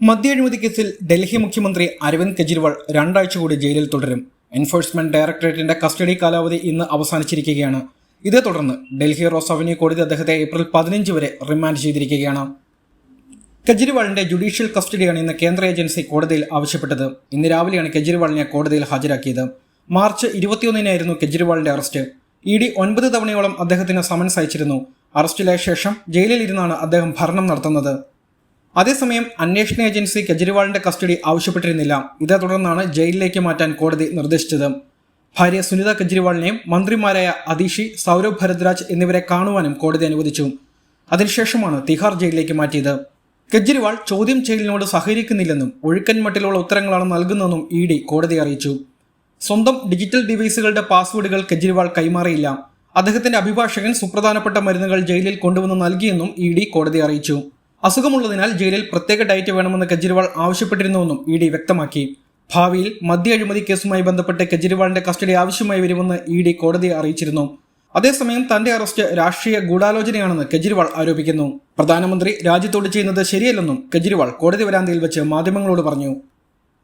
മദ്യ അഴിമതി കേസിൽ ഡൽഹി മുഖ്യമന്ത്രി അരവിന്ദ് കെജ്രിവാൾ രണ്ടാഴ്ച കൂടി ജയിലിൽ തുടരും. എൻഫോഴ്സ്മെന്റ് ഡയറക്ടറേറ്റിന്റെ കസ്റ്റഡി കാലാവധി ഇന്ന് അവസാനിച്ചിരിക്കുകയാണ്. ഇതേ തുടർന്ന് ഡൽഹി റോസ് അവന്യൂ കോടതി അദ്ദേഹത്തെ ഏപ്രിൽ പതിനഞ്ച് വരെ റിമാൻഡ് ചെയ്തിരിക്കുകയാണ്. കെജ്രിവാളിന്റെ ജുഡീഷ്യൽ കസ്റ്റഡിയാണ് ഇന്ന് കേന്ദ്ര ഏജൻസി കോടതിയിൽ ആവശ്യപ്പെട്ടത്. ഇന്ന് രാവിലെയാണ് കെജ്രിവാളിനെ കോടതിയിൽ ഹാജരാക്കിയത്. മാർച്ച് ഇരുപത്തിയൊന്നിനായിരുന്നു കെജ്രിവാളിന്റെ അറസ്റ്റ്. ഇ ഡി ഒൻപത് തവണയോളം അദ്ദേഹത്തിന് സമൻസ് അയച്ചിരുന്നു. അറസ്റ്റിലായ ശേഷം ജയിലിൽ ഇരുന്നാണ് അദ്ദേഹം ഭരണം നടത്തുന്നത്. അതേസമയം അന്വേഷണ ഏജൻസി കെജ്രിവാളിന്റെ കസ്റ്റഡി ആവശ്യപ്പെട്ടിരുന്നില്ല. ഇതേ തുടർന്നാണ് ജയിലിലേക്ക് മാറ്റാൻ കോടതി നിർദ്ദേശിച്ചത്. ഭാര്യ സുനിത കെജ്രിവാളിനെയും മന്ത്രിമാരായ അതീഷി സൗരവ് ഭരദ്രാജ് എന്നിവരെ കാണുവാനും കോടതി അനുവദിച്ചു. അതിനുശേഷമാണ് തിഹാർ ജയിലിലേക്ക് മാറ്റിയത്. കെജ്രിവാൾ ചോദ്യം ചെയ്യലിനോട് സഹകരിക്കുന്നില്ലെന്നും ഒഴുക്കൻ മട്ടിലുള്ള ഉത്തരങ്ങളാണ് നൽകുന്നതെന്നും ഇ ഡി കോടതി അറിയിച്ചു. സ്വന്തം ഡിജിറ്റൽ ഡിവൈസുകളുടെ പാസ്വേഡുകൾ കെജ്രിവാൾ കൈമാറിയില്ല. അദ്ദേഹത്തിന്റെ അഭിഭാഷകൻ സുപ്രധാനപ്പെട്ട മരുന്നുകൾ ജയിലിൽ കൊണ്ടുവന്ന് നൽകിയെന്നും ഇ ഡി കോടതി അറിയിച്ചു. അസുഖമുള്ളതിനാൽ ജയിലിൽ പ്രത്യേക ഡയറ്റ് വേണമെന്ന് കെജ്രിവാൾ ആവശ്യപ്പെട്ടിരുന്നുവെന്നും ഇ ഡി വ്യക്തമാക്കി. ഭാവിയിൽ മദ്യ അഴിമതി കേസുമായി ബന്ധപ്പെട്ട് കെജ്രിവാളിന്റെ കസ്റ്റഡി ആവശ്യമായി വരുമെന്ന് ഇ ഡി കോടതിയെ അറിയിച്ചിരുന്നു. അതേസമയം തന്റെ അറസ്റ്റ് രാഷ്ട്രീയ ഗൂഢാലോചനയാണെന്ന് കെജ്രിവാൾ ആരോപിക്കുന്നു. പ്രധാനമന്ത്രി രാജ്യത്തോട് ചെയ്യുന്നത് ശരിയല്ലെന്നും കെജ്രിവാൾ കോടതി വരാന്തയിൽ വെച്ച് മാധ്യമങ്ങളോട് പറഞ്ഞു.